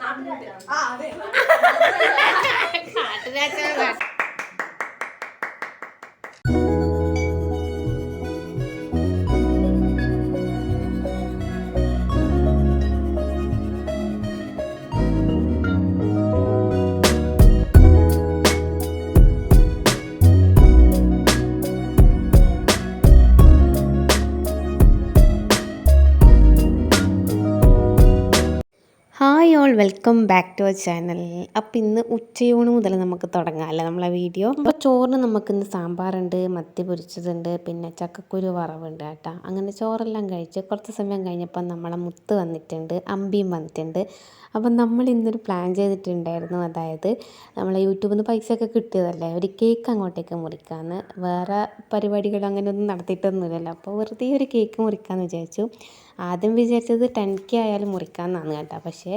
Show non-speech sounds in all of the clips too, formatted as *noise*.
കാട്ടുരാജാവ് hi *laughs* all welcome back to our channel. അപ്പം ഇന്ന് ഉച്ചയൂണ് മുതൽ നമുക്ക് തുടങ്ങാമല്ലേ നമ്മളെ വീഡിയോ? അപ്പോൾ ചോറിന് നമുക്കിന്ന് സാമ്പാറുണ്ട് മത്തി പൊരിച്ചതുണ്ട് പിന്നെ ചക്കക്കുരു വറവുണ്ട് കേട്ടോ. അങ്ങനെ ചോറെല്ലാം കഴിച്ച് കുറച്ച് സമയം കഴിഞ്ഞപ്പോൾ നമ്മളെ മുത്ത് വന്നിട്ടുണ്ട് അമ്പിയും വന്നിട്ടുണ്ട്. അപ്പം നമ്മൾ ഇന്നൊരു പ്ലാൻ ചെയ്തിട്ടുണ്ടായിരുന്നു. അതായത് നമ്മളെ യൂട്യൂബിൽ നിന്ന് പൈസയൊക്കെ കിട്ടിയതല്ലേ? ഒരു കേക്ക് അങ്ങോട്ടേക്ക് മുറിക്കാമെന്ന് വേറെ പരിപാടികൾ അങ്ങനെയൊന്നും നടത്തിയിട്ടൊന്നുമില്ലല്ലോ. അപ്പോൾ വെറുതെ ഒരു കേക്ക് മുറിക്കാമെന്ന് വിചാരിച്ചു. ആദ്യം വിചാരിച്ചത് ടെൻ കെ ആയാലും മുറിക്കാമെന്നാണ് കേട്ടോ. പക്ഷേ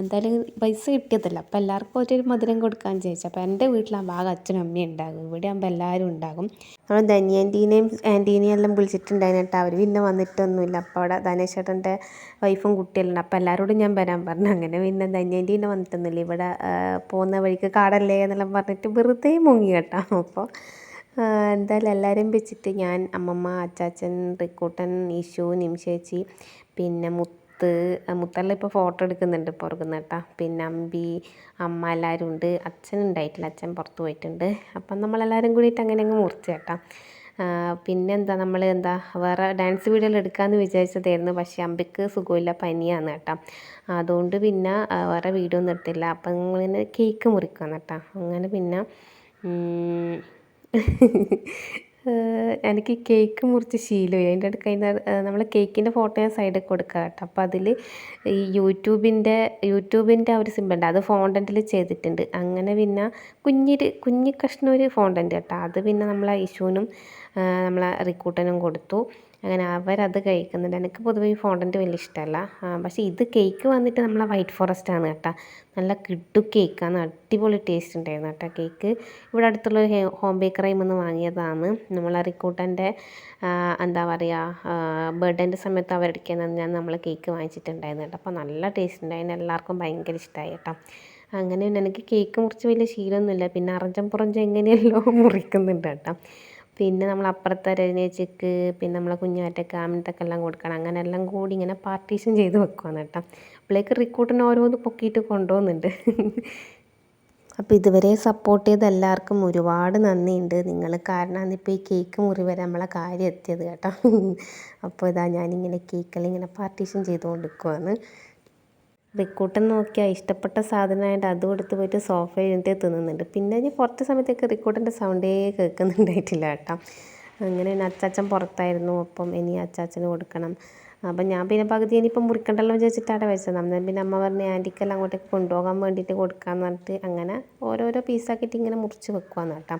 എന്തായാലും പൈസ കിട്ടിയതല്ല. അപ്പോൾ എല്ലാവർക്കും ഒരു മധുരം കൊടുക്കാമെന്ന് വിചാരിച്ചു. അപ്പോൾ എന്റെ വീട്ടിലാകുമ്പോൾ ആകെ അച്ഛനും അമ്മയും ഉണ്ടാകും. ഇവിടെ ആകുമ്പോൾ എല്ലാവരും ഉണ്ടാകും. നമ്മൾ ധനിയാന്റീനെയും ആന്റീനെയും എല്ലാം വിളിച്ചിട്ടുണ്ടായിരുന്നു കേട്ടോ. അവർ പിന്നെ വന്നിട്ടൊന്നുമില്ല. അപ്പോൾ അവിടെ ധനേഷ് ചേട്ടന്റെ വൈഫും കുട്ടിയെല്ലാം ഉണ്ട്. അപ്പോൾ എല്ലാവരോടും ഞാൻ വരാൻ പറഞ്ഞു. അങ്ങനെ പിന്നെ ധന്യാന്റീനെ വന്നിട്ടൊന്നുമില്ല. ഇവിടെ പോകുന്ന വഴിക്ക് കാടല്ലേ എന്നെല്ലാം പറഞ്ഞിട്ട് വെറുതെ മുങ്ങി കേട്ടോ. അപ്പോൾ എന്തായാലും എല്ലാവരെയും വെച്ചിട്ട് ഞാൻ അമ്മമ്മ അച്ചാച്ചൻ റിക്കൂട്ടൻ ഈശു നിമിഷേച്ചി പിന്നെ മുത്ത് മുത്തല്ല ഇപ്പോൾ ഫോട്ടോ എടുക്കുന്നുണ്ട് പുറകുന്ന കേട്ടോ. പിന്നെ അമ്പി അമ്മ എല്ലാവരും ഉണ്ട്. അച്ഛൻ ഉണ്ടായിട്ടില്ല. അച്ഛൻ പുറത്ത് പോയിട്ടുണ്ട്. അപ്പം നമ്മളെല്ലാവരും കൂടിയിട്ട് അങ്ങനെ അങ്ങ് മുറിച്ച് കേട്ടോ. പിന്നെന്താ നമ്മൾ എന്താ വേറെ ഡാൻസ് വീഡിയോയിൽ എടുക്കാമെന്ന് വിചാരിച്ചതായിരുന്നു. പക്ഷേ അമ്പിക്ക് സുഖമില്ല പനിയാണ് കേട്ടോ. അതുകൊണ്ട് പിന്നെ വേറെ വീഡിയോ ഒന്നും എടുത്തില്ല. അപ്പം ഇങ്ങനെ കേക്ക് മുറിക്കാന്ന് കേട്ടോ. അങ്ങനെ പിന്നെ *laughs* എനിക്ക് കേക്ക് മുറിച്ച് ശീലമായി. അതിന്റെ അടുത്ത് കഴിഞ്ഞാൽ നമ്മൾ കേക്കിന്റെ ഫോട്ടോ ഞാൻ സൈഡിൽ കൊടുക്കുക കേട്ടോ. അപ്പോൾ അതിൽ ഈ യൂട്യൂബിന്റെ യൂട്യൂബിന്റെ ഒരു സിമ്പിൾ ഉണ്ട്. അത് ഫോണ്ടന്റിൽ ചെയ്തിട്ടുണ്ട്. അങ്ങനെ പിന്നെ കുഞ്ഞിര് കുഞ്ഞി ഫോണ്ടന്റ് കേട്ടോ. അത് പിന്നെ നമ്മളെ ഇഷുവിനും നമ്മളെ റിക്കൂട്ടനും കൊടുത്തു. അങ്ങനെ അവരത് കഴിക്കുന്നുണ്ട്. എനിക്ക് പൊതുവെ ഈ ഫോണ്ടന്റ് വലിയ ഇഷ്ടമല്ല. പക്ഷേ ഇത് കേക്ക് വന്നിട്ട് നമ്മളെ വൈറ്റ് ഫോറസ്റ്റ് ആണ് കേട്ടോ. നല്ല കിഡു കേക്കാണ് അടിപൊളി ടേസ്റ്റ് ഉണ്ടായിരുന്നു കേട്ടോ കേക്ക് ഇവിടെ അടുത്തുള്ള ഹെ- ബേക്കറിയിൽ നിന്ന് വാങ്ങിയതാണ്. നമ്മൾ റിക്കൂട്ടന്റെ എന്താ പറയുക ബർത്ത്ഡേന്റെ സമയത്ത് അവരടിക്കാൻ ഞാൻ നമ്മൾ കേക്ക് വാങ്ങിച്ചിട്ടുണ്ടായിരുന്നു കേട്ടോ. അപ്പോൾ നല്ല ടേസ്റ്റ് ഉണ്ടായിരുന്നു. എല്ലാവർക്കും ഭയങ്കര ഇഷ്ടമായി കേട്ടോ. അങ്ങനെ എനിക്ക് കേക്ക് മുറിച്ച് വലിയ ശീലമൊന്നുമില്ല. പിന്നെ അറഞ്ചം പുറഞ്ചം എങ്ങനെയല്ലോ *laughs* മുറിക്കുന്നുണ്ട് കേട്ടോ. പിന്നെ നമ്മൾ അപ്പുറത്തെ രജനേച്ചിക്ക് പിന്നെ നമ്മളെ കുഞ്ഞാറ്റക്ക് അങ്ങനത്തൊക്കെ എല്ലാം കൊടുക്കണം. അങ്ങനെ എല്ലാം കൂടി ഇങ്ങനെ പാർട്ടീഷൻ ചെയ്ത് വെക്കുവാണ് കേട്ടോ. അപ്പോഴേക്ക് റിക്രൂട്ടിന് ഓരോന്ന് പൊക്കിയിട്ട് കൊണ്ടുപോകുന്നുണ്ട്. അപ്പോൾ ഇതുവരെ സപ്പോർട്ട് ചെയ്ത എല്ലാവർക്കും ഒരുപാട് നന്ദിയുണ്ട്. നിങ്ങൾ കാരണമാണ് ഇപ്പോൾ ഈ കേക്ക് മുറി വരെ നമ്മളെ കാര്യം എത്തിയത് കേട്ടോ. അപ്പോൾ ഇതാ ഞാനിങ്ങനെ കേക്കെല്ലാം ഇങ്ങനെ പാർട്ടീഷൻ ചെയ്തുകൊണ്ട് നിൽക്കുവാണ് റിക്കൂട്ടൻ നോക്കിയാൽ ഇഷ്ടപ്പെട്ട സാധനമായിട്ട് അതും എടുത്ത് പോയിട്ട് സോഫ എഴുതി തിന്നുന്നുണ്ട്. പിന്നെ ഞാൻ കുറച്ച് സമയത്തേക്ക് റിക്കൂട്ടന്റെ സൗണ്ടേ കേൾക്കുന്നുണ്ടായിട്ടില്ല കേട്ടോ. അങ്ങനെ അച്ചാച്ചൻ പുറത്തായിരുന്നു അപ്പം ഇനി അച്ചാച്ചന് കൊടുക്കണം. അപ്പം ഞാൻ പിന്നെ പകുതി ഇനിയിപ്പം മുറിക്കണ്ടല്ലോ അവിടെ വെച്ചത്. അന്നേരം പിന്നെ അമ്മ പറഞ്ഞു ആന്റിക്കെല്ലാം അങ്ങോട്ടേക്ക് കൊണ്ടുപോകാൻ വേണ്ടിയിട്ട് കൊടുക്കാമെന്ന് പറഞ്ഞിട്ട് അങ്ങനെ ഓരോരോ പീസാക്കിയിട്ട് ഇങ്ങനെ മുറിച്ച് വെക്കുവാന്ന് കേട്ടോ.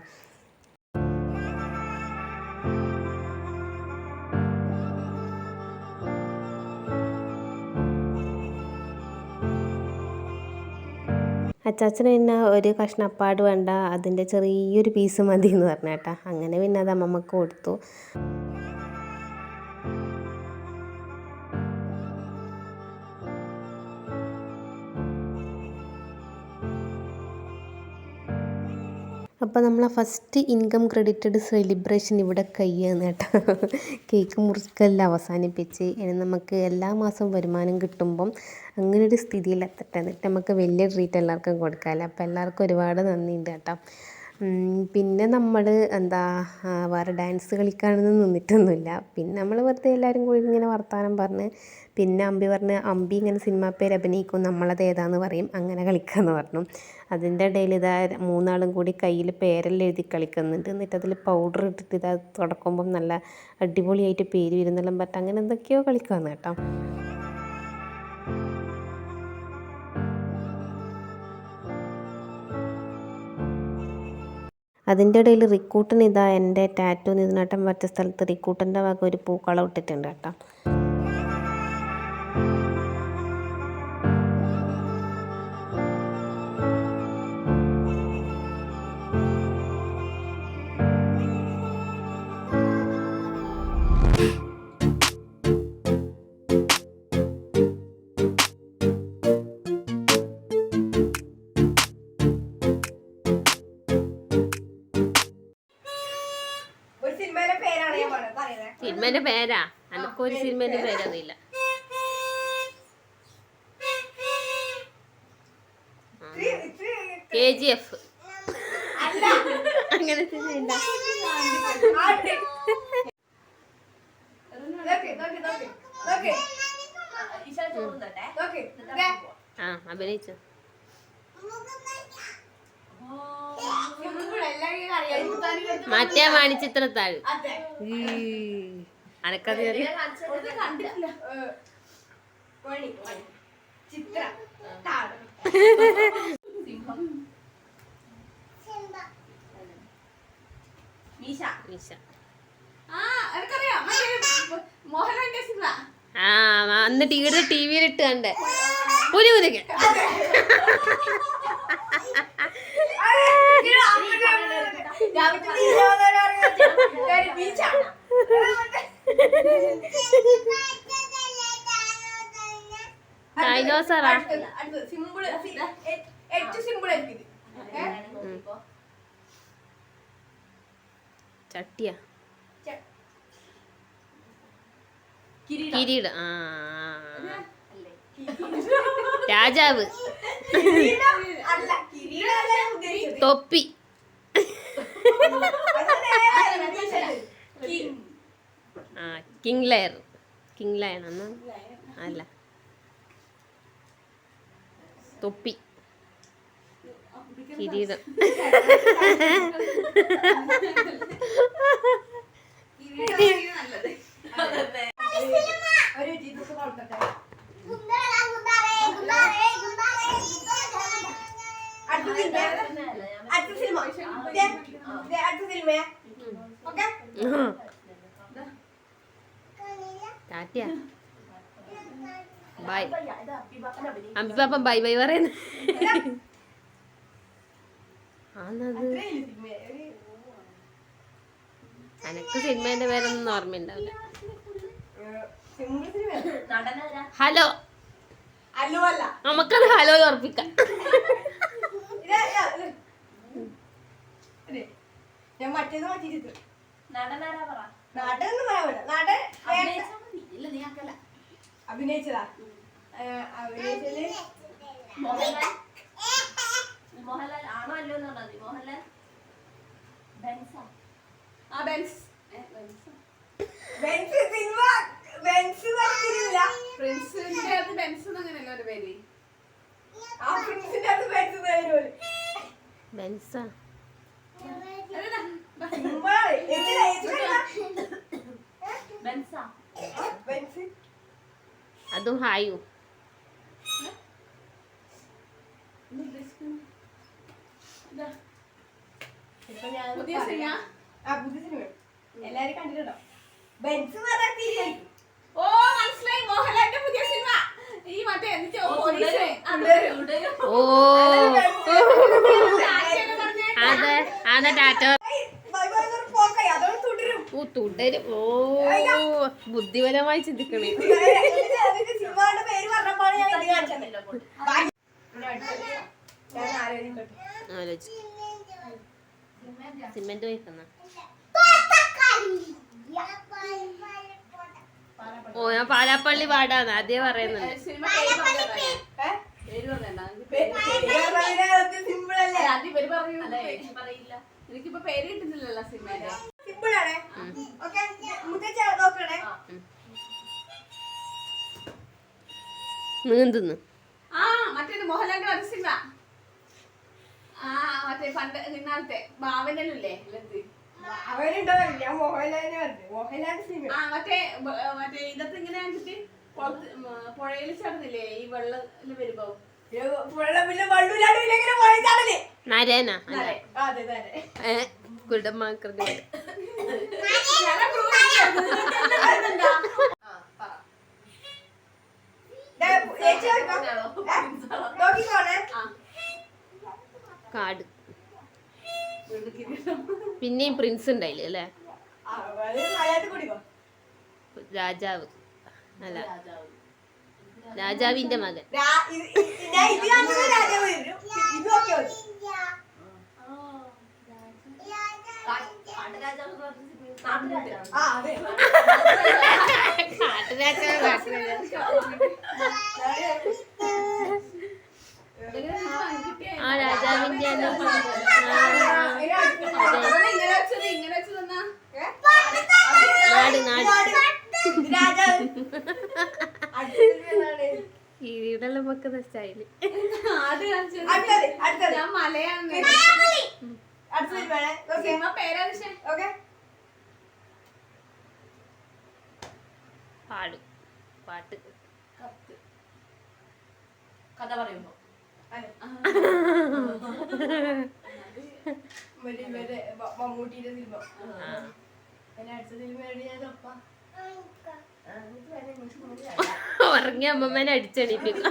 അച്ചാച്ചന് പിന്നെ ഒരു കഷ്ണപ്പാട് വേണ്ട അതിന്റെ ചെറിയൊരു പീസ് മതി എന്ന് പറഞ്ഞ കേട്ടാ. അങ്ങനെ പിന്നെ അത് അമ്മമ്മക്ക് കൊടുത്തു. അപ്പോൾ നമ്മൾ ഫസ്റ്റ് ഇൻകം ക്രെഡിറ്റഡ് സെലിബ്രേഷൻ ഇവിടെ കഴിയാണ് കേട്ടോ. കേക്ക് മുറിക്കല്ല അവസാനിപ്പിച്ച് ഇനി നമുക്ക് എല്ലാ മാസവും വരുമാനം കിട്ടുമ്പം അങ്ങനെ ഒരു സ്ഥിതിയിലെത്തട്ടെ എന്നിട്ട് നമുക്ക് വലിയ ട്രീറ്റ് എല്ലാവർക്കും കൊടുക്കാമല്ലോ അപ്പോൾ എല്ലാവർക്കും ഒരുപാട് നന്ദിയുണ്ട് കേട്ടോ. പിന്നെ നമ്മൾ എന്താ വേറെ ഡാൻസ് കളിക്കാനൊന്നും നിന്നിട്ടൊന്നുമില്ല. പിന്നെ നമ്മൾ വെറുതെ എല്ലാവരും കൂടി ഇങ്ങനെ വർത്തമാനം പറഞ്ഞ് പിന്നെ അമ്പി പറഞ്ഞ് അമ്പി ഇങ്ങനെ സിനിമാ പേര് അഭിനയിക്കും നമ്മളത് ഏതാന്ന് പറയും അങ്ങനെ കളിക്കാമെന്ന് പറഞ്ഞു. അതിന്റെ ഇടയിൽ ഇതാ മൂന്നാളും കൂടി കയ്യിൽ പേരെല്ലാം എഴുതി കളിക്കുന്നുണ്ട്. എന്നിട്ട് അതിൽ പൗഡർ ഇട്ടിട്ട് ഇതാ തുടക്കുമ്പം നല്ല അടിപൊളിയായിട്ട് പേര് വരുന്നെല്ലാം പറഞ്ഞിട്ട് അങ്ങനെ എന്തൊക്കെയോ കളിക്കുമെന്ന് കേട്ടോ. അതിന്റെ ഇടയിൽ റിക്കൂട്ടൻ ഇതാ എന്റെ ടാറ്റൂന്ന് നിതിനാട്ടം വരച്ച സ്ഥലത്ത് റിക്കൂട്ടന്റെ വക ഒരു പൂക്കളം ഇട്ടിട്ടുണ്ട് കേട്ടോ. അനക്കൊരു സിനിമേന്റെ പേരറിയില്ല. കെ ജി എഫ് അങ്ങനെ ദേ, ആ അഭിനയിച്ചു. മറ്റേ മണിച്ചിത്രത്താഴ്. അതെ. അനക്കത് കണ്ടിട്ടില്ല. ചിത്ര ആ, ടി വിയിൽ ഇട്ട് കണ്ടേ. പുലി പുലിക്ക് അതെ, ഡൈനോസറാ ഏറ്റവും സിമ്പിൾ ആയിരിക്കും ചട്ടിയാ കിരീടം. ആ രാജാവ്. തൊപ്പി. ആ കിങ് ലയർ കിങ് ലയൺ അന്ന് അല്ല. തൊപ്പി. കിരീടം. അടുത്ത സിനിമ. അടുത്ത സിനിമ ദേ, ദേ, അടുത്ത സിനിമ ഓക്കെ ടാറ്റയാ ബൈ അമ്പിപ്പാപ്പ ബൈ ബൈ പറയുന്നു. അനക്ക് സിനിമേന്റെ പേരൊന്നും ഓർമ്മയുണ്ടാവില്ല. ഹലോ. നമുക്കത് ഹലോ ഓർപ്പിക്കാം. ഞാൻ മറ്റേത് മാറ്റിയിട്ട് നാടൻ അഭിനയിച്ചത്. മോഹൻലാൽ ആണോ അല്ലോ എന്ന് പറഞ്ഞാൽ മോഹൻലാൽ ബെൻസാ. ആ ബെൻസ്. ബെൻസ്. സിനിമ ബെൻസ് പറഞ്ഞില്ല പ്രിൻസിന്റെ അത് ബെൻസ് അങ്ങനെയല്ല ഒരു പേര്. ആ പ്രിൻസിന്റെ അത് ബെൻസ്. അതും ഹായു ഇപ്പൊ ഞാൻ പുതിയ സിനിമ ആ പുതിയ സിനിമ എല്ലാരും കണ്ടിട്ടുണ്ടോ ബെൻസ് ഓ മനസ്സിലായി മോഹൻലാലിന്റെ പുതിയ സിനിമ ഈ മറ്റേ ഓ. അത്. അതെ ടാറ്റ ഓ തുടരും ഓ ബുദ്ധിപരമായി ചിന്തിക്കണേ സിമെന്റ് വയ്ക്കുന്ന. ഓ ഞാൻ പാലാപ്പള്ളി പാടാന്ന് ആദ്യം പറയുന്നുണ്ട്. സിനിമ പേര് എനിക്കിപ്പോ കിട്ടുന്നില്ലല്ലോ ഓക്കെ മുത്തച്ഛ നോക്കണേ. നീന്തുന്നു. ആ മറ്റേ മോഹൻലാലിന്റെ സിനിമ. ആ മറ്റേ പണ്ട് നിന്നാളത്തെ ബാവനല്ലേ? അല്ലത് അവരുണ്ടോ ഞാൻ മോഹൻലാലിനെ പറഞ്ഞു മോഹൻലാലിന്റെ സിനിമ. ആ മറ്റേ ബ- മറ്റേ ഇതൊക്കെ ഇങ്ങനെ വെച്ചിട്ട് പുഴയിൽ ചേർന്നില്ലേ ഈ വെള്ളം വരുമ്പോ. വെള്ളം പിന്നെ വള്ളൂലാണ്ട് പിന്നെ എങ്ങനെ പോയിട്ടാണല്ലേ നരേന അല്ല അതെ അതെ ഏ കുടമാക്കൃതി ചേച്ചി നോക്കിക്കോണേ കാട് പിന്നെയും പ്രിൻസ് ഉണ്ടായില്ലേ അല്ലേ? രാജാവ്. അല്ല. രാജാവിന്റെ മകൻ. രാജാവ് ആ രാജാവിന്റെ നാട് നാട് ഈടുള്ള വെക്കുന്ന സ്റ്റൈൽ ഞാൻ മലയാണ് സിനിമ പേരാ ഓക്കെ പാട് പാട്ട്. കത്ത്. കഥ പറയുമ്പോ. മമ്മൂട്ടിയുടെ സിനിമ. അടുത്ത ഞാൻ തപ്പ ഉറങ്ങിയ അമ്മമ്മേനെ അടിച്ചണിപ്പിക്കും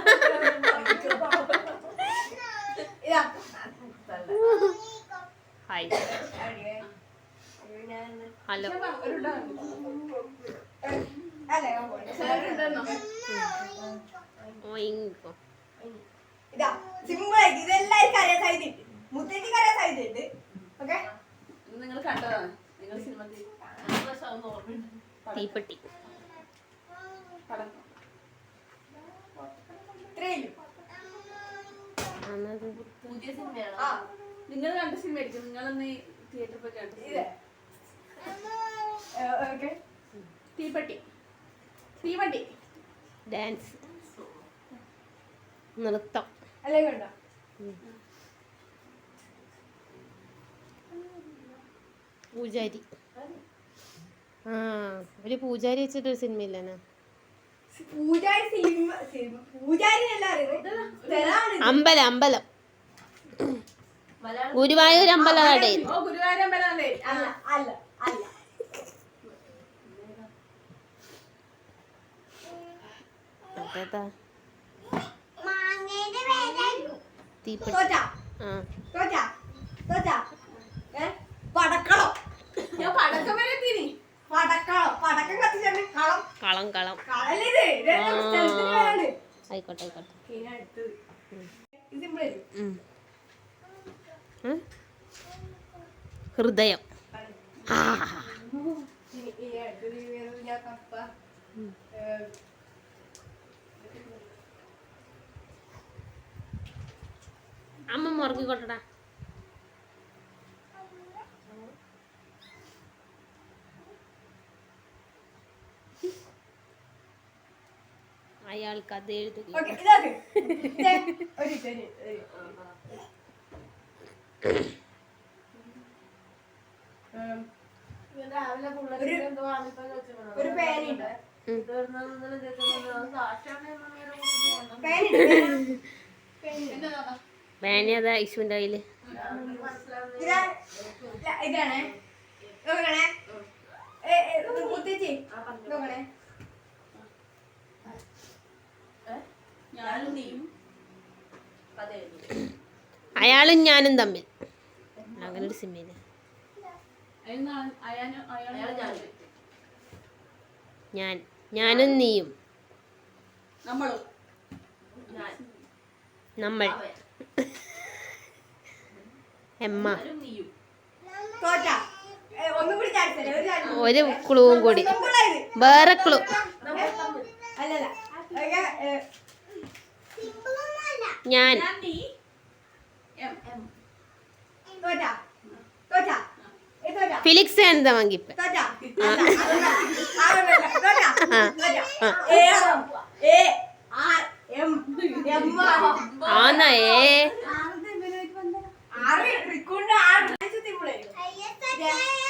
ഹായ്. ഹലോ. ഇതാ സിമ്പിൾ ആയിട്ട് ഇതെല്ലാവർക്കും അറിയാൻ സാധ്യതയുണ്ട് മുത്തേക്ക് അറിയാൻ സാധ്യതയുണ്ട് ഓക്കെ നിങ്ങൾ കണ്ടതാണ്. നിങ്ങൾ സിനിമ പക്ഷെ അതൊന്നും ഓർമ്മയുണ്ട്. തീപ്പെട്ടി. പുതിയ സിനിമയാണ്? നിങ്ങൾ കണ്ട സിനിമ ആയിരിക്കും നിങ്ങളൊന്ന് തിയേറ്ററിൽ പോയി കണ്ടു തീപ്പെട്ടി. തീവണ്ടി ഡാൻസ് നൃത്തം. അല്ലേ കണ്ടോ? പൂജാരി. ആ ഒരു പൂജാരി വെച്ചിട്ടൊരു പൂജാരി സിനിമ സിനിമ പൂജാരി അമ്പലം അമ്പലം. ഗുരുവായൂർ അമ്പലം നടയിൽ ഗുരുവായൂർ അമ്പലം അല്ല അല്ല അല്ല മറ്റേതാ തീപ്പെട്ടി തോറ്റ ആ തോറ്റ തോറ്റ ഏ പടക്കളം ഞാൻ പടക്കം വരെ എത്തിനി പടക്കളം കത്തിച്ചാണ് കളം. കളം ആയിക്കോട്ടെ ആയിക്കോട്ടെ. അടുത്തത്? ഹൃദയം. ആ ഇനി ഇനി അടുത്തത് വേറൊരു ഞാൻ കപ്പ ഏ, അമ്മ മുറങ്ങിക്കോട്ടടാ അയാൾ കഥ എഴുതുക ഓക്കെ ഇതാക്ക്. ഇതേ, ഒരു ഒരു ഒരു ഉം. ഒരു ഒരു പേനുണ്ട് പേനുണ്ട് പേനുണ്ട് വേനേതാ ഇശുവിന്റെ കയ്യിൽ അയാളും ഞാനും തമ്മിൽ. അങ്ങനെ ഒരു ഞാൻ ഞാൻ ഞാനും നീയും. നമ്മൾ. എമ്മ. ഒരു ക്ലൂവും കൂടി. വേറെ ക്ലൂ ഏ, ഞാൻ. ഏ, ഫിലിക്സ് എന്താ വാങ്ങിപ്പ് ആന്നേ അല്ല, आठ तिमुळे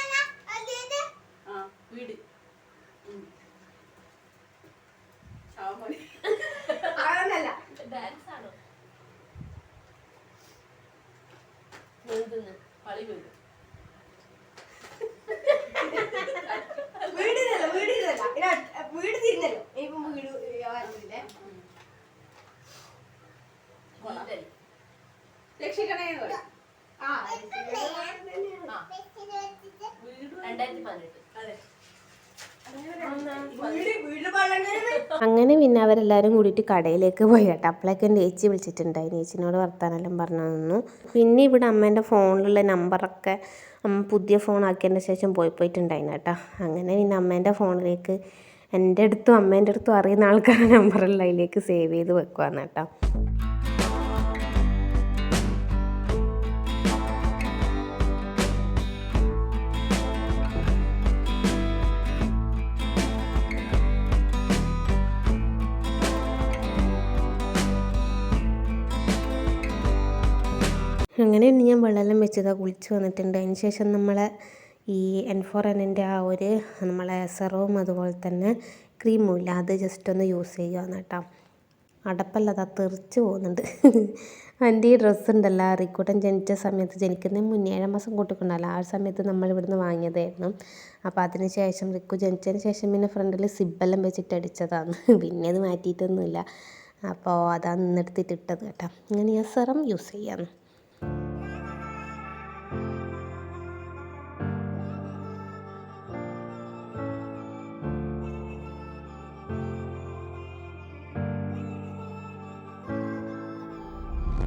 പിന്നെ കൂടിയിട്ട് കടയിലേക്ക് പോയി കേട്ടോ. അപ്പോഴൊക്കെ എന്റെ ചേച്ചി വിളിച്ചിട്ടുണ്ടായിരുന്നു. ചേച്ചിനോട് വർത്താനെല്ലാം പറഞ്ഞു തന്നു. പിന്നെ ഇവിടെ അമ്മേന്റെ ഫോണിലുള്ള നമ്പറൊക്കെ അമ്മ പുതിയ ഫോൺ ആക്കിയതിന്റെ ശേഷം പോയി പോയിട്ടുണ്ടായിരുന്നു കേട്ടോ. അങ്ങനെ പിന്നെ അമ്മേന്റെ ഫോണിലേക്ക് എന്റെ അടുത്തും അമ്മേന്റെ അടുത്തും അറിയുന്ന ആൾക്കാരുടെ നമ്പറെല്ലാം അതിലേക്ക് സേവ് ചെയ്ത് വെക്കുവാന്ന് കേട്ടോ. അങ്ങനെ ഞാൻ വെള്ളമെല്ലാം വെച്ചത്. കുളിച്ച് വന്നിട്ടുണ്ട്. അതിന് ശേഷം നമ്മളെ ഈ എൻ ഫോർ എന്നിന്റെ ആ ഒരു നമ്മളെ സെറവും അതുപോലെ തന്നെ ക്രീമും ഇല്ല. അത് ജസ്റ്റ് ഒന്ന് യൂസ് ചെയ്യുകയാണ് കേട്ടോ. അടപ്പല്ല അതാ തെറിച്ച് പോകുന്നുണ്ട്. എന്റെ ഈ ഡ്രസ്സ് ഉണ്ടല്ലോ. റിക്കൂട്ടൻ ജനിച്ച സമയത്ത് ജനിക്കുന്നതിന് മുന്നേ ഏഴാം മാസം കൂട്ടിക്കൊണ്ടല്ലോ. ആ സമയത്ത് നമ്മൾ ഇവിടുന്ന് വാങ്ങിയതായിരുന്നു. അപ്പോൾ അതിന് ശേഷം റിക്കു ജനിച്ചതിന് ശേഷം പിന്നെ ഫ്രണ്ടിൽ സിബ്ബെല്ലാം വെച്ചിട്ട് അടിച്ചതാണ്. പിന്നെ അത് മാറ്റിയിട്ടൊന്നുമില്ല. അപ്പോൾ അതാണ് നിന്നെടുത്തിട്ട് ഇട്ടത് കേട്ടോ. അങ്ങനെ ഞാൻ സെറം യൂസ് ചെയ്യാന്ന്.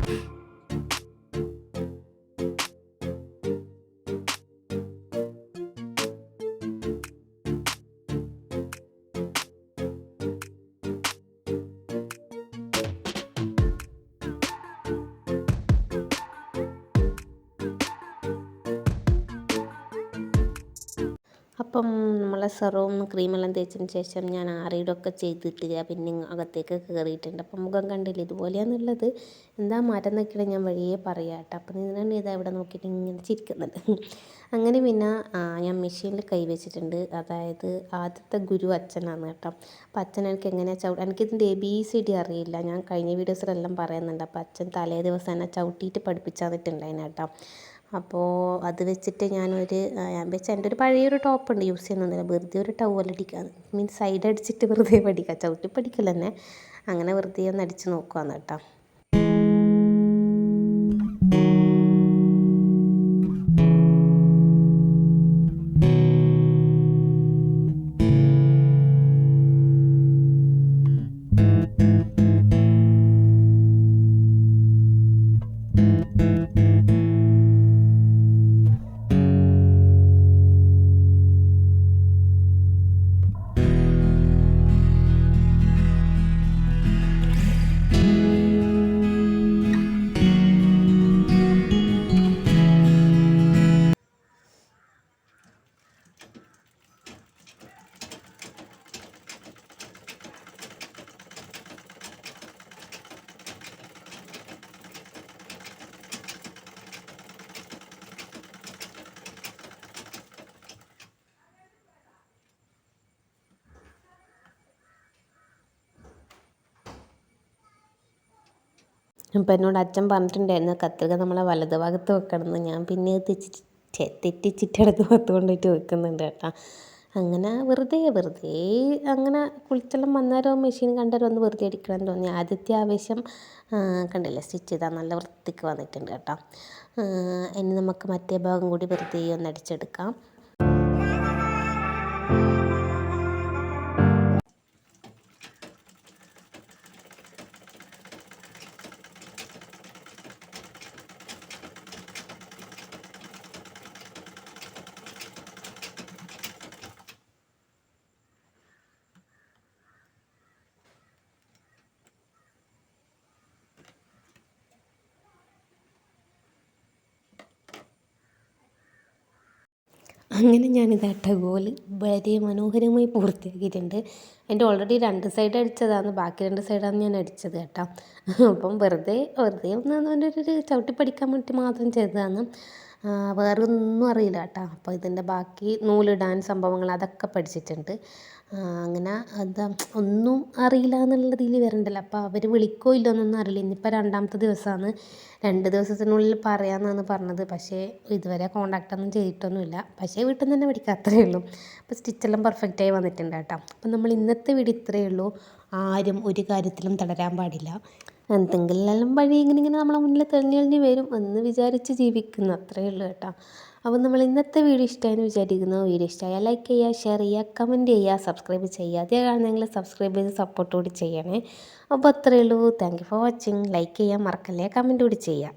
you അപ്പം നമ്മളെ സെറവും ക്രീമെല്ലാം തേച്ചതിന് ശേഷം ഞാൻ ആറിയിടൊക്കെ ചെയ്തിട്ട് പിന്നെ അകത്തേക്ക് കയറിയിട്ടുണ്ട്. അപ്പം മുഖം കണ്ടില്ല? ഇതുപോലെയാണെന്നുള്ളത് എന്താ മാറ്റം നോക്കിയിട്ട് ഞാൻ വഴിയേ പറയാം കേട്ടോ. അപ്പം ഇതിനാണ് ഇതാ ഇവിടെ നോക്കിയിട്ട് ഇങ്ങനെ ചിരിക്കുന്നത്. അങ്ങനെ പിന്നെ ഞാൻ മെഷീനിൽ കൈവച്ചിട്ടുണ്ട് അതായത് ആദ്യത്തെ ഗുരു അച്ഛനാണ് കേട്ടോ. അപ്പം അച്ഛൻ എനിക്ക് എങ്ങനെയാണ് ചവിട്ട എനിക്കിതിന്റെ എ ബി സി ഡി അറിയില്ല. ഞാൻ കഴിഞ്ഞ വീഡിയോസിലെല്ലാം പറയുന്നുണ്ട്. അപ്പം അച്ഛൻ തലേ ദിവസം എന്നെ ചവിട്ടിയിട്ട് പഠിപ്പിച്ചു തന്നിട്ടുണ്ടായിരുന്നു കേട്ടോ. അപ്പോൾ അത് വെച്ചിട്ട് ഞാനൊരു ഞാൻ വെച്ച എന്റെ ഒരു പഴയൊരു ടോപ്പുണ്ട് യൂസ് ചെയ്യുന്നൊന്നുമില്ല വെറുതെ ഒരു ടവൽ അടിക്കുക മീൻസ് സൈഡ് അടിച്ചിട്ട് വെറുതെ *laughs* പഠിക്കുക ചവിട്ടി പഠിക്കില്ല തന്നെ അങ്ങനെ വെറുതെ ഒന്ന് അടിച്ച് നോക്കുകയാണ് കേട്ടോ. അപ്പം എന്നോട് അച്ഛൻ പറഞ്ഞിട്ടുണ്ടായിരുന്നു കത്രിക നമ്മളെ വലത് ഭാഗത്ത് വെക്കണമെന്ന്. ഞാൻ പിന്നെ തെറ്റിച്ച് തെറ്റിച്ചിട്ടടുത്ത് തെറ്റിച്ചിട്ട് കൊണ്ടിട്ട് വെക്കുന്നുണ്ട് കേട്ടോ. അങ്ങനെ വെറുതെ വെറുതെ അങ്ങനെ കുളിച്ചെല്ലാം വന്നേരം മെഷീൻ കണ്ടേരം ഒന്ന് വെറുതെ അടിക്കണം തോന്നി. ആദ്യത്തെ ആവേശം കണ്ടില്ലേ സ്റ്റിച്ച് ചെയ്താൽ നല്ല വൃത്തിക്ക് വന്നിട്ടുണ്ട് കേട്ടോ. ഇനി നമുക്ക് മറ്റേ ഭാഗം കൂടി വെറുതെ ഒന്ന് അടിച്ചെടുക്കാം. അങ്ങനെ ഞാനിത് ഗോൽ വളരെ മനോഹരമായി പൂർത്തിയാക്കിയിട്ടുണ്ട്. എന്റെ ഓൾറെഡി രണ്ട് സൈഡ് അടിച്ചതാണ്. ബാക്കി രണ്ട് സൈഡാണ് ഞാൻ അടിച്ചത് കേട്ടോ. അപ്പം വെറുതെ വെറുതെ ഒന്ന് ഒരു ചവിട്ടി പഠിക്കാൻ വേണ്ടി മാത്രം ചെയ്തതാണ്. വേറൊന്നും അറിയില്ല കേട്ടോ. അപ്പോൾ ഇതിന്റെ ബാക്കി നൂലിടാൻ സംഭവങ്ങൾ അതൊക്കെ പഠിച്ചിട്ടുണ്ട്. അങ്ങനെ എന്താ ഒന്നും അറിയില്ല എന്നുള്ള രീതിയിൽ വരണ്ടല്ലോ. അപ്പോൾ അവർ വിളിക്കോ ഇല്ലോ എന്നൊന്നും അറിയില്ല. ഇന്നിപ്പോൾ രണ്ടാമത്തെ ദിവസമാണ് രണ്ട് ദിവസത്തിനുള്ളിൽ പറയാമെന്നാണ് പറഞ്ഞത്. പക്ഷേ ഇതുവരെ കോണ്ടാക്ട് ഒന്നും ചെയ്തിട്ടൊന്നുമില്ല. പക്ഷേ വീട്ടിൽ നിന്ന് തന്നെ പഠിക്കുക അത്രയേ ഉള്ളൂ. അപ്പോൾ സ്റ്റിച്ചെല്ലാം പെർഫെക്റ്റായി വന്നിട്ടുണ്ട് കേട്ടോ. അപ്പോൾ നമ്മൾ ഇന്നത്തെ വീഡിയോ ഇത്രയേ ഉള്ളൂ. ആരും ഒരു കാര്യത്തിലും തളരാൻ പാടില്ല. എന്തെങ്കിലും വഴി ഇങ്ങനെ ഇങ്ങനെ നമ്മളെ മുന്നിൽ തെളിഞ്ഞു തെളിഞ്ഞ് വരും എന്ന് വിചാരിച്ച് ജീവിക്കുന്നു. അത്രയേ ഉള്ളൂ കേട്ടോ. അപ്പോൾ നമ്മൾ ഇന്നത്തെ വീഡിയോ ഇഷ്ടമായെന്ന് വിചാരിക്കുന്നു. വീഡിയോ ഇഷ്ടമായ ലൈക്ക് ചെയ്യുക ഷെയർ ചെയ്യുക കമന്റ് ചെയ്യുക സബ്സ്ക്രൈബ് ചെയ്യുക. അതേ കാണുന്നെങ്കിൽ സബ്സ്ക്രൈബ് ചെയ്ത് സപ്പോർട്ട് കൂടി ചെയ്യണേ. അപ്പോൾ അത്രയേ ഉള്ളൂ. താങ്ക് ഫോർ വാച്ചിങ് ലൈക്ക് ചെയ്യാൻ മറക്കല്ലേ കമന്റ് കൂടി ചെയ്യുക.